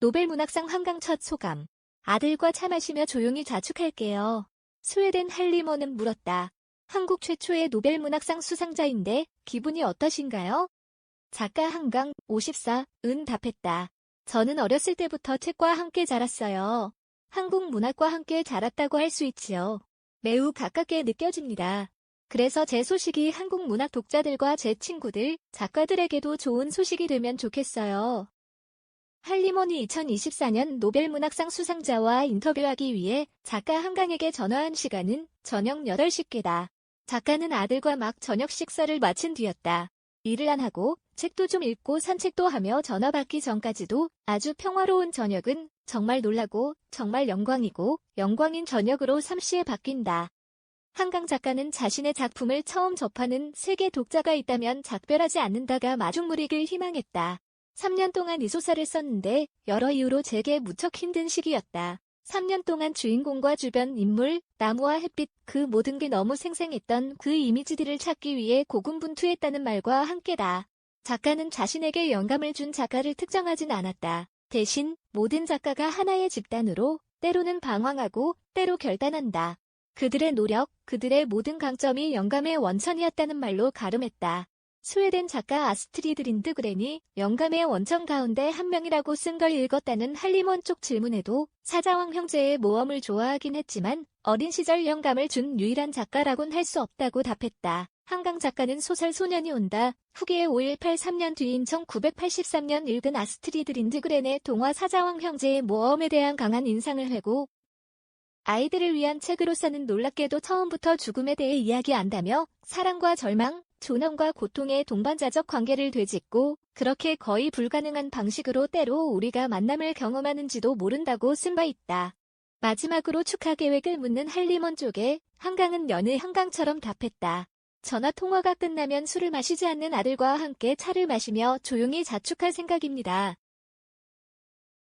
노벨문학상 한강 첫 소감. 아들과 차 마시며 조용히 자축할게요. 스웨덴 할리머는 물었다. 한국 최초의 노벨문학상 수상자인데 기분이 어떠신가요? 작가 한강 54 은 답했다. 저는 어렸을 때부터 책과 함께 자랐어요. 한국 문학과 함께 자랐다고 할 수 있지요. 매우 가깝게 느껴집니다. 그래서 제 소식이 한국 문학 독자들과 제 친구들, 작가들에게도 좋은 소식이 되면 좋겠어요. 할리몬이 2024년 노벨문학상 수상자와 인터뷰하기 위해 작가 한강에게 전화한 시간은 저녁 8시께다. 작가는 아들과 막 저녁 식사를 마친 뒤였다. 일을 안 하고 책도 좀 읽고 산책도 하며 전화 받기 전까지도 아주 평화로운 저녁은 정말 놀라고 정말 영광이고 영광인 저녁으로 삼시에 바뀐다. 한강 작가는 자신의 작품을 처음 접하는 세계 독자가 있다면 작별하지 않는다가 마중물이길 희망했다. 3년 동안 이 소설을 썼는데 여러 이유로 제게 무척 힘든 시기였다. 3년 동안 주인공과 주변 인물, 나무와 햇빛 그 모든 게 너무 생생했던 그 이미지들을 찾기 위해 고군분투했다는 말과 함께다. 작가는 자신에게 영감을 준 작가를 특정하진 않았다. 대신 모든 작가가 하나의 집단으로 때로는 방황하고 때로 결단한다. 그들의 노력, 그들의 모든 강점이 영감의 원천이었다는 말로 가름했다. 스웨덴 작가 아스트리드 린드그렌이 영감의 원천 가운데 한 명이라고 쓴 걸 읽었다는 할리먼 쪽 질문에도 사자왕 형제의 모험을 좋아하긴 했지만 어린 시절 영감을 준 유일한 작가라곤 할 수 없다고 답했다. 한강 작가는 소설 소년이 온다. 후기의 5183년 뒤인 1983년 읽은 아스트리드 린드그렌의 동화 사자왕 형제의 모험에 대한 강한 인상을 회고 아이들을 위한 책으로서는 놀랍게도 처음부터 죽음에 대해 이야기한다며 사랑과 절망, 존엄과 고통의 동반자적 관계를 되짚고 그렇게 거의 불가능한 방식으로 때로 우리가 만남을 경험하는지도 모른다고 쓴 바 있다. 마지막으로 축하 계획을 묻는 할리먼 쪽에 한강은 여느 한강처럼 답했다. 전화 통화가 끝나면 술을 마시지 않는 아들과 함께 차를 마시며 조용히 자축할 생각입니다.